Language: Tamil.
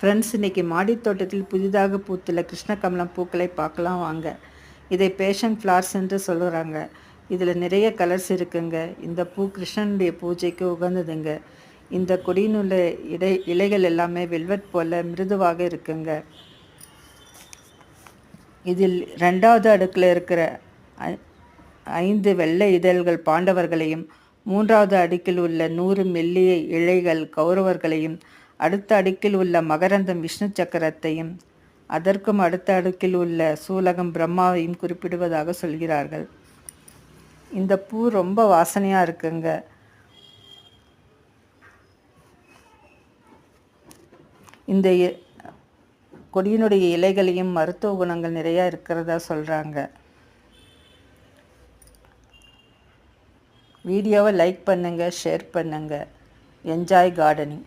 ஃப்ரெண்ட்ஸ் இன்றைக்கி மாடித்தோட்டத்தில் புதிதாக பூத்துள்ள கிருஷ்ணகமலம் பூக்களை பார்க்கலாம் வாங்க. இதை பேஷன் ஃப்ளார்ஸ் என்று சொல்லுறாங்க. இதில் நிறைய கலர்ஸ் இருக்குங்க. இந்த பூ கிருஷ்ணனுடைய பூஜைக்கு உகந்ததுங்க. இந்த கொடியினுள்ள இடை இலைகள் எல்லாமே வெல்வெட் போல மிருதுவாக இருக்குங்க. இதில் ரெண்டாவது அடுக்கில் இருக்கிற ஐ- ஐந்து வெள்ளை இதழ்கள் பாண்டவர்களையும் மூன்றாவது அடுக்கில் உள்ள நூறு மெல்லிய இழைகள் கௌரவர்களையும் அடுத்த அடுக்கில் உள்ள மகரந்தம் விஷ்ணு சக்கரத்தையும் அதற்கும் அடுத்த அடுக்கில் உள்ள சூலகம் பிரம்மாவையும் குறிப்பிடுவதாக சொல்கிறார்கள். இந்த பூ ரொம்ப வாசனையாக இருக்குங்க. இந்த கொடியினுடைய இலைகளையும் மருத்துவ குணங்கள் நிறையா இருக்கிறதா சொல்கிறாங்க வீடியோவை லைக் பண்ணுங்கள் ஷேர் பண்ணுங்கள் என்ஜாய் கார்டனிங்